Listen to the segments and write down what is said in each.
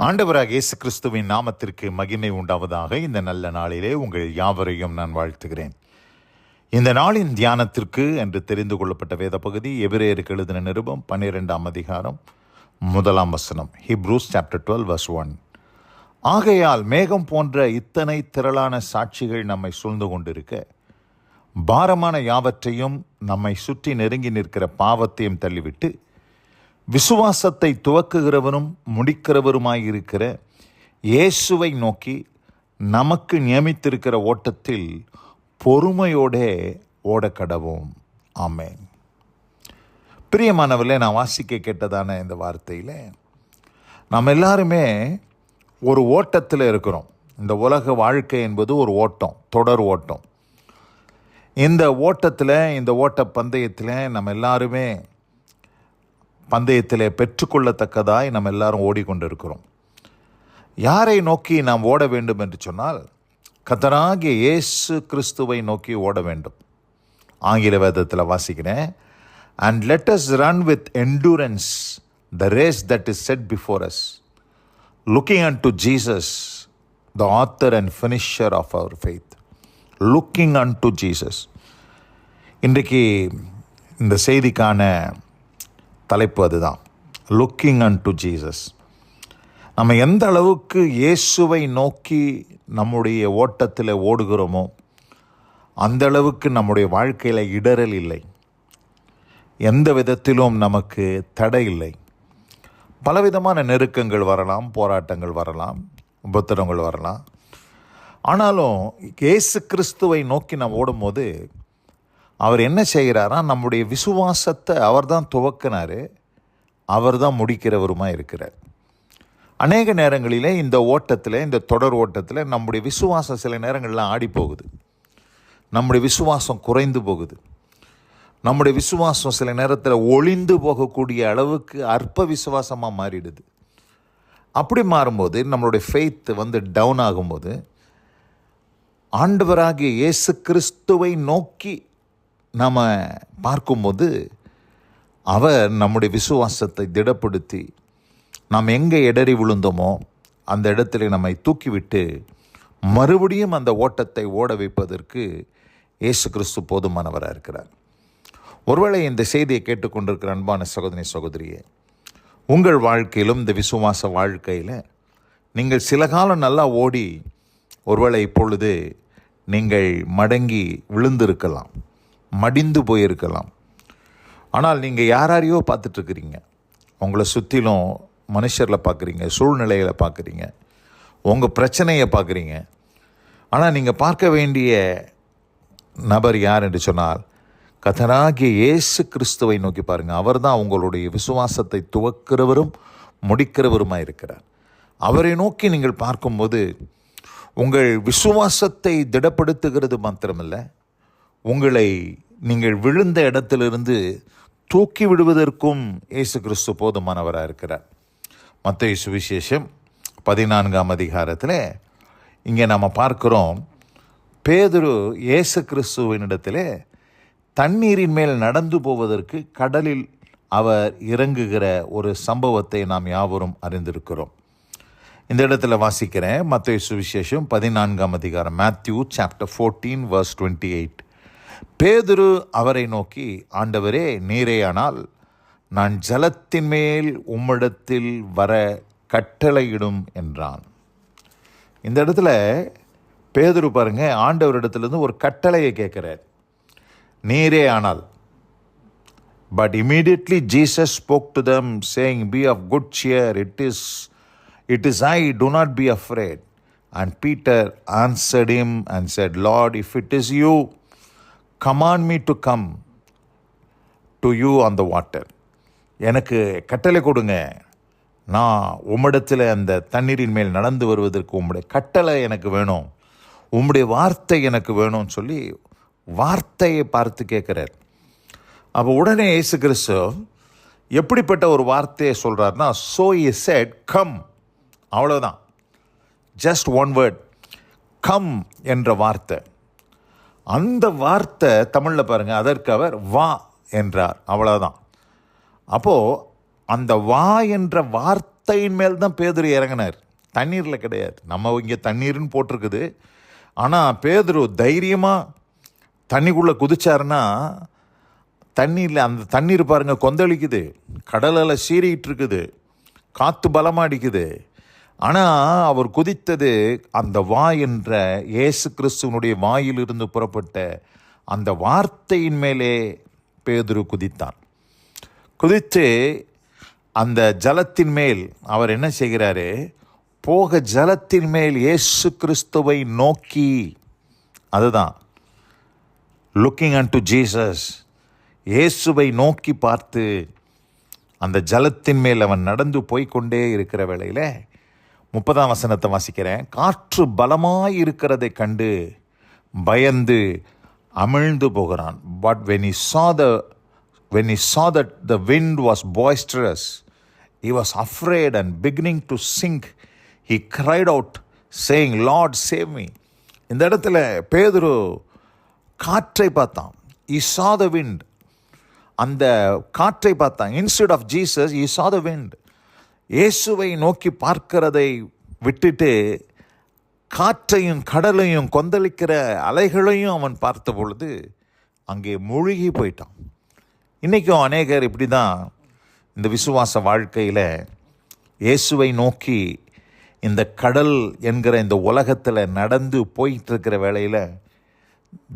ஆண்டவராக இயேசு கிறிஸ்துவின் நாமத்திற்கு மகிமை உண்டாவதாக இந்த நல்ல நாளிலே உங்கள் யாவரையும் நான் வாழ்த்துகிறேன். இந்த நாளின் தியானத்திற்கு என்று தெரிந்து கொள்ளப்பட்ட வேத பகுதி எபிரேயருக்கு எழுதின நிருபம் பன்னிரெண்டாம் அதிகாரம் முதலாம் வசனம் Hebrews chapter twelve verse one ஆகையால் மேகம் போன்ற இத்தனை திரளான சாட்சிகள் நம்மை சூழ்ந்து கொண்டிருக்க பாரமான யாவற்றையும் நம்மை சுற்றி நெருங்கி நிற்கிற பாவத்தையும் தள்ளிவிட்டு விசுவாசத்தை துவக்குகிறவரும் முடிக்கிறவருமாயிருக்கிற இயேசுவை நோக்கி நமக்கு நியமித்திருக்கிற ஓட்டத்தில் பொறுமையோடே ஓடக்கடவோம். ஆமேன். பிரியமானவர்களே நான் வாசிக்க கேட்டதான இந்த வார்த்தையில் நம்ம எல்லாருமே ஒரு ஓட்டத்தில் இருக்கிறோம். இந்த உலக வாழ்க்கை என்பது ஒரு ஓட்டம் தொடர் ஓட்டம். இந்த ஓட்டத்தில் இந்த ஓட்ட பந்தயத்தில் நம்ம எல்லாருமே பந்தயத்தில் பெற்றுக்கொள்ளத்தக்கதாய் நம்ம எல்லாரும் ஓடிக்கொண்டிருக்கிறோம். யாரை நோக்கி நாம் ஓட வேண்டும் என்று சொன்னால் கத்தராகிய இயேசு கிறிஸ்துவை நோக்கி ஓட வேண்டும். ஆங்கில வேதத்தில் வாசிக்கிறேன். And let us run with endurance the race that is set before us looking unto Jesus the author and finisher of our faith looking unto Jesus இன்றைக்கு இந்த செய்திக்கான தலைப்பு அதுதான். லுக்கிங் அன் டு ஜீசஸ் நம்ம எந்த அளவுக்கு இயேசுவை நோக்கி நம்முடைய ஓட்டத்தில் ஓடுகிறோமோ அந்த அளவுக்கு நம்முடைய வாழ்க்கையில் இடரல் இல்லை. எந்த விதத்திலும் நமக்கு தடை இல்லை. பலவிதமான நெருக்கங்கள் வரலாம் போராட்டங்கள் வரலாம் உபத்திரங்கள் வரலாம். ஆனாலும் இயேசு கிறிஸ்துவை நோக்கி நாம் ஓடும்போது அவர் என்ன செய்கிறாரா நம்முடைய விசுவாசத்தை அவர் தான் துவக்கினார் அவர் தான் முடிக்கிறவருமா இருக்கிறார். அநேக நேரங்களிலே இந்த ஓட்டத்தில் இந்த தொடர் ஓட்டத்தில் நம்முடைய விசுவாசம் சில நேரங்கள்லாம் ஆடி போகுது நம்முடைய விசுவாசம் குறைந்து போகுது. நம்முடைய விசுவாசம் சில நேரத்தில் ஒளிந்து போகக்கூடிய அளவுக்கு அற்ப விசுவாசமாக மாறிடுது. அப்படி மாறும்போது நம்மளுடைய ஃபெய்த் வந்து டவுன் ஆகும்போது ஆண்டவராகிய இயேசு கிறிஸ்துவை நோக்கி நாம் பார்க்கும்போது அவர் நம்முடைய விசுவாசத்தை திடப்படுத்தி நாம் எங்கே இடறி விழுந்தோமோ அந்த இடத்துல நம்மை தூக்கிவிட்டு மறுபடியும் அந்த ஓட்டத்தை ஓட வைப்பதற்கு இயேசு கிறிஸ்து போதுமானவராக இருக்கிறார். ஒருவேளை இந்த செய்தியை கேட்டுக்கொண்டிருக்கிற அன்பான சகோதரி சகோதரியே உங்கள் வாழ்க்கையிலும் இந்த விசுவாச வாழ்க்கையில் நீங்கள் சில காலம் நல்லா ஓடி ஒருவேளை இப்பொழுது நீங்கள் மடங்கி விழுந்திருக்கலாம். மடிந்து போயிருக்கலாம். ஆனால் நீங்கள் யாராரையோ பார்த்துட்ருக்குறீங்க. உங்களை சுற்றிலும் மனுஷரில் பார்க்குறீங்க சூழ்நிலைகளை பார்க்குறீங்க உங்கள் பிரச்சனையை பார்க்குறீங்க. ஆனால் நீங்கள் பார்க்க வேண்டிய நபர் யார் என்று சொன்னால் கதனாகிய இயேசு கிறிஸ்துவை நோக்கி பாருங்கள் அவர் தான் உங்களுடைய விசுவாசத்தை துவக்கிறவரும் முடிக்கிறவருமாக இருக்கிறார். அவரை நோக்கி நீங்கள் பார்க்கும்போது உங்கள் விசுவாசத்தை திடப்படுத்துகிறது மாத்திரமில்லை உங்களை நீங்கள் விழுந்த இடத்திலிருந்து தூக்கி விடுவதற்கும் இயேசு கிறிஸ்து போதுமானவராக இருக்கிறார். மத்திய சுவிசேஷம் பதினான்காம் அதிகாரத்தில் இங்கே நம்ம பார்க்குறோம். பேதுரு இயேசு கிறிஸ்துவினிடத்தில் தண்ணீரின் மேல் நடந்து போவதற்கு கடலில் அவர் இறங்குகிற ஒரு சம்பவத்தை நாம் யாவரும் அறிந்திருக்கிறோம். இந்த இடத்துல வாசிக்கிறேன். மத்திய சுவிசேஷம் பதினான்காம் அதிகாரம் Matthew chapter fourteen verse twenty eight பேதுரு அவரை நோக்கி ஆண்டவரே நீரேயானால் நான் ஜலத்தின் மேல் உம்மிடத்தில் வர கட்டளையிடும் என்றான். இந்த இடத்துல பேதுரு பாருங்க ஆண்டவரிடத்துலேருந்து ஒரு கட்டளையை கேட்குறார். நீரே ஆனால் but immediately Jesus spoke to them saying be of good cheer it is it is I do not be afraid and Peter answered him and said Lord if it is you command me to come to you on the water எனக்கு கட்டளை கொடுங்க. நான் உம்மிடத்தில் அந்த தண்ணீரின் மேல் நடந்து வருவதற்கு உம்முடைய கட்டளை எனக்கு வேணும். உம்முடைய வார்த்தை எனக்கு வேணும்னு சொல்லி வார்த்தையை பார்த்து கேட்குறார். அப்போ உடனே இயேசு கிறிஸ்து எப்படிப்பட்ட ஒரு வார்த்தையை சொல்கிறாருன்னா சோ இ செட் கம் அவ்வளோதான் ஜஸ்ட் ஒன் வேர்ட் கம் என்ற வார்த்தை. அந்த வார்த்தை தமிழில் பாருங்கள் அதற்கு அவர் வா என்றார். அவ்வளோதான் அப்போது அந்த வா என்ற வார்த்தையின் மேல் தான் பேதுரு இறங்கினார். தண்ணீரில் கிடையாது. நம்ம இங்கே தண்ணீர்னு போட்டிருக்குது. ஆனால் பேதுரு தைரியமாக தண்ணிக்குள்ளே குதிச்சாருன்னா தண்ணியில் அந்த தண்ணீர் பாருங்கள் கொந்தளிக்குது. கடலில் சீறிகிட்டு இருக்குது. காற்று பலமாக அடிக்குது. ஆனால் அவர் குதித்தது அந்த வா என்ற இயேசு கிறிஸ்துவனுடைய வாயிலிருந்து புறப்பட்ட அந்த வார்த்தையின் மேலே பேதுரு குதித்தான். குதித்து அந்த ஜலத்தின் மேல் அவர் என்ன செய்கிறாரு? போக ஜலத்தின் மேல் இயேசு கிறிஸ்துவை நோக்கி. அதுதான். லுக்கிங் அன் டு ஜீசஸ் இயேசுவை நோக்கி பார்த்து அந்த ஜலத்தின் மேல் அவன் நடந்து போய்க்கொண்டே இருக்கிற வேளையில் முப்பதாம் வசனத்தை வாசிக்கிறேன் காற்று பலமாய் இருக்கிறதை கண்டு பயந்து அமிழ்ந்து போகிறான் பட் வென் இ சா the when he saw that the wind was boisterous he was afraid and beginning to sink he cried out saying Lord save me இந்த இடத்துல பேதுரு காற்றை பார்த்தான் இ சா த விண்ட் அந்த காற்றை பார்த்தான் இன்ஸ்டெட் ஆஃப் ஜீசஸ் இ சா த விண்ட் இயேசுவை நோக்கி பார்க்கிறதை விட்டுட்டு காற்றையும் கடலையும் கொந்தளிக்கிற அலைகளையும் அவன் பார்த்த பொழுது அங்கே மூழ்கி போயிட்டான். இன்றைக்கும் அநேகர் இப்படி தான் இந்த விசுவாச வாழ்க்கையில் இயேசுவை நோக்கி இந்த கடல் என்கிற இந்த உலகத்தில் நடந்து போயிட்டுருக்கிற வேளையில்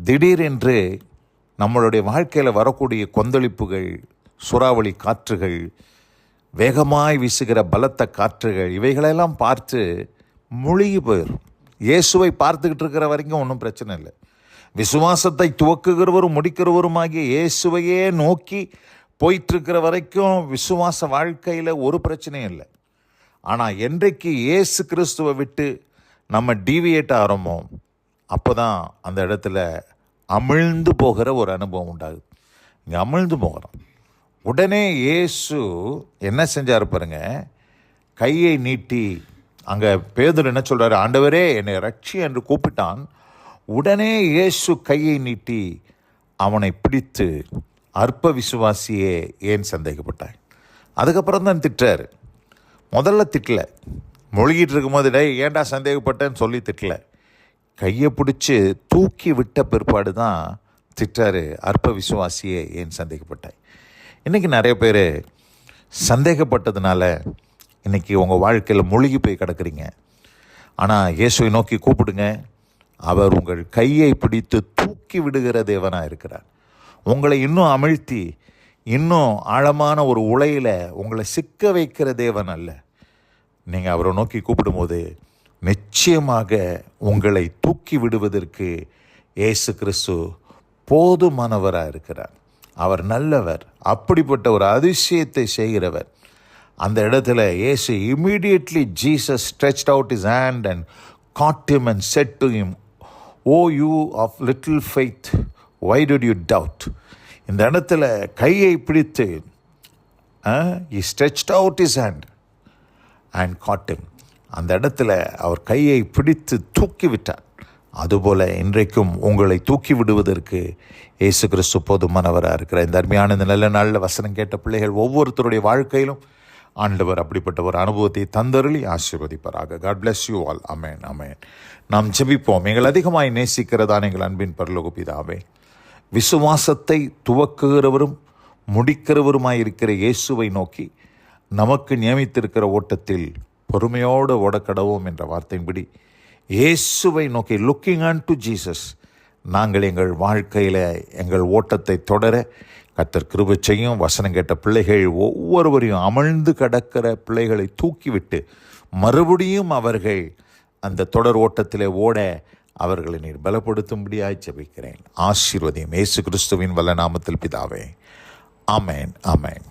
திடீரென்று நம்மளுடைய வாழ்க்கையில் வரக்கூடிய கொந்தளிப்புகள் சுறாவளி காற்றுகள் வேகமாய் வீசுகிற பலத்த காற்றுகள் இவைகளெல்லாம் பார்த்து முழுகி போயிடும் இயேசுவை பார்த்துக்கிட்டு இருக்கிற வரைக்கும் ஒன்றும் பிரச்சனை இல்லை. விசுவாசத்தை துவக்குகிறவரும் முடிக்கிறவருமாகிய இயேசுவையே நோக்கி போயிட்டுருக்கிற வரைக்கும் விசுவாச வாழ்க்கையில் ஒரு பிரச்சனையும் இல்லை. ஆனால் என்றைக்கு இயேசு கிறிஸ்துவை விட்டு நம்ம டீவியேட் ஆகிறோமோ அப்போ தான் அந்த இடத்துல அமிழ்ந்து போகிற ஒரு அனுபவம் உண்டாகுது. இங்கே அமிழ்ந்து போகிறோம். உடனே இயேசு என்ன செஞ்சார் பாருங்க? கையை நீட்டி அங்கே பேதர் என்ன சொல்கிறாரு ஆண்டவரே என்னை ரட்சி என்று கூப்பிட்டான். உடனே இயேசு கையை நீட்டி அவனை பிடித்து அற்ப விசுவாசியே ஏன் சந்தேகப்பட்டாய்? அதுக்கப்புறம் தான் திட்டார் முதல்ல திட்டல. மொழிகிட்டு இருக்கும்போது டேய் ஏன்டா சந்தேகப்பட்டேன்னு சொல்லி திட்டல. கையை பிடிச்சி தூக்கி விட்ட பிற்பாடு தான் திட்டாரு அற்ப விசுவாசியே ஏன் சந்தேகப்பட்டாய்? இன்றைக்கி நிறைய பேர் சந்தேகப்பட்டதுனால இன்றைக்கி உங்கள் வாழ்க்கையில் மூழ்கி போய் கிடக்குறீங்க. ஆனால் இயேசுவை நோக்கி கூப்பிடுங்க. அவர் உங்கள் கையை பிடித்து தூக்கி விடுகிற தேவனாக இருக்கிறார். உங்களை இன்னும் அமிழ்த்தி இன்னும் ஆழமான ஒரு உலையில் உங்களை சிக்க வைக்கிற தேவன் அல்ல. நீங்கள் அவரை நோக்கி கூப்பிடும்போது நிச்சயமாக உங்களை தூக்கி விடுவதற்கு இயேசு கிறிஸ்து போதுமானவராக இருக்கிறார். அவர் நல்லவர் அப்படிப்பட்ட ஒரு அதிசயத்தை செய்கிறவர். அந்த இடத்துல ஏசு immediately Jesus stretch out his hand and caught him and said to him O you of little faith why did you doubt இந்த இடத்துல கையை பிடித்து he stretch out his hand and காட்டும் அந்த இடத்துல அவர் கையை பிடித்து தூக்கி விட்டார் அதுபோல இன்றைக்கும் உங்களை தூக்கி விடுவதற்கு இயேசு கிறிஸ்து போதுமானவராக இருக்கிற இந்த அருமையான இந்த நல்ல நாளில் வசனம் கேட்ட பிள்ளைகள் ஒவ்வொருத்தருடைய வாழ்க்கையிலும் ஆண்டவர் அப்படிப்பட்ட ஒரு அனுபவத்தை தந்தருளி ஆசீர்வதிப்பாராக. God bless you all amen amen நாம் ஜெபிப்போம். எங்கள் அதிகமாய் நேசிக்கிறதான எங்கள் அன்பின் பரலோக விசுவாசத்தை துவக்குகிறவரும் முடிக்கிறவருமாய் இருக்கிற இயேசுவை நோக்கி நமக்கு நியமித்திருக்கிற ஓட்டத்தில் பொறுமையோடு ஓடக்கடவோம் என்ற வார்த்தையின்படி இயேசுவை நோக்கி லுக்கிங் ஆன் டு ஜீசஸ் நாங்கள் எங்கள் வாழ்க்கையில் எங்கள் ஓட்டத்தை தொடர கத்தர் கிருபை செய்யும் வசனம் கேட்ட பிள்ளைகள் ஒவ்வொருவரையும் அமழ்ந்து கடக்கிற பிள்ளைகளை தூக்கிவிட்டு மறுபடியும் அவர்கள் அந்த தொடர் ஓட்டத்திலே ஓட அவர்களை நீர் பலப்படுத்தும்படியாய் ஜெபிக்கிறேன். ஆசீர்வதியும். இயேசு கிறிஸ்துவின் வல்ல நாமத்தில் பிதாவே. அமேன் அமேன்